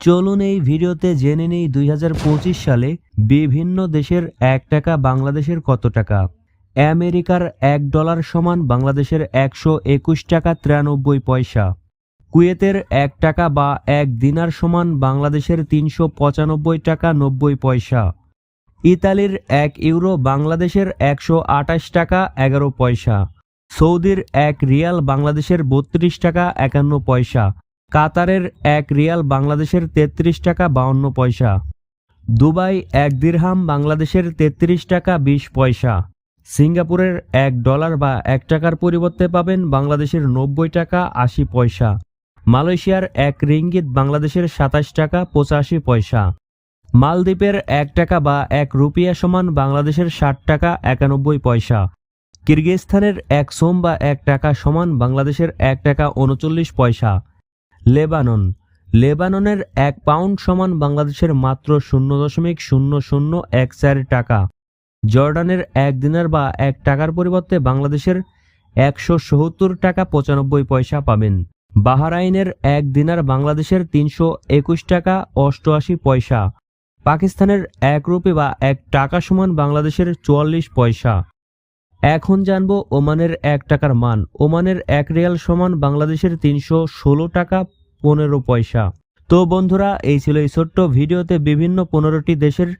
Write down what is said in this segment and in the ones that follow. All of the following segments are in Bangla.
চলুন এই ভিডিওতে জেনে নেই দুই হাজার পঁচিশ সালে বিভিন্ন দেশের এক টাকা, বাংলাদেশের কত টাকা। আমেরিকার এক ডলার সমান বাংলাদেশের একশো একুশ টাকা তিরানব্বই পয়সা। কুয়েতের এক টাকা বা এক দিনার সমান বাংলাদেশের তিনশো পঁচানব্বই টাকা নব্বই পয়সা। ইতালির এক ইউরো বাংলাদেশের একশো আটাশ টাকা এগারো পয়সা। সৌদির এক রিয়াল বাংলাদেশের বত্রিশ টাকা একান্ন পয়সা। কাতারের এক রিয়াল বাংলাদেশের তেত্রিশ টাকা বাউন্ন পয়সা। দুবাই এক দিরহাম বাংলাদেশের তেত্রিশ টাকা বিশ পয়সা। সিঙ্গাপুরের এক ডলার বা এক টাকার পরিবর্তে পাবেন বাংলাদেশের নব্বই টাকা আশি পয়সা। মালয়েশিয়ার এক রিঙ্গিত বাংলাদেশের সাতাশ টাকা পঁচাশি পয়সা। মালদ্বীপের এক টাকা বা এক রুপিয়া সমান বাংলাদেশের ষাট টাকা একানব্বই পয়সা। কিরগিজস্তানের এক সোম বা এক টাকা সমান বাংলাদেশের এক টাকা উনচল্লিশ পয়সা। লেবানন। লেবাননের এক পাউন্ড সমান বাংলাদেশের মাত্র শূন্য দশমিক শূন্য শূন্য এক চার টাকা। জর্ডানের এক দিনার বা এক টাকার পরিবর্তে বাংলাদেশের একশো সত্তর টাকা পঁচানব্বই পয়সা পাবেন। বাহারাইনের এক দিনার বাংলাদেশের তিনশো একুশ টাকা অষ্টআশি পয়সা। পাকিস্তানের এক রুপি বা এক টাকা সমান বাংলাদেশের চুয়াল্লিশ পয়সা। এখন জানব ওমানের এক টাকার মান। ওমানের এক রিয়াল সমান বাংলাদেশের তিনশো ষোলো টাকা পনেরো পয়সা। তো বন্ধুরা, এই ছিল এই ছোট্ট ভিডিওতে বিভিন্ন পনেরোটি দেশের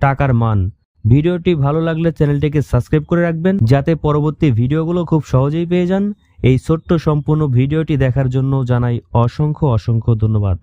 টাকার মান। ভিডিওটি ভালো লাগলে চ্যানেলটিকে সাবস্ক্রাইব করে রাখবেন, যাতে পরবর্তী ভিডিওগুলো খুব সহজেই পেয়ে যান। এই ছোট্ট সম্পূর্ণ ভিডিওটি দেখার জন্য জানাই অসংখ্য অসংখ্য ধন্যবাদ।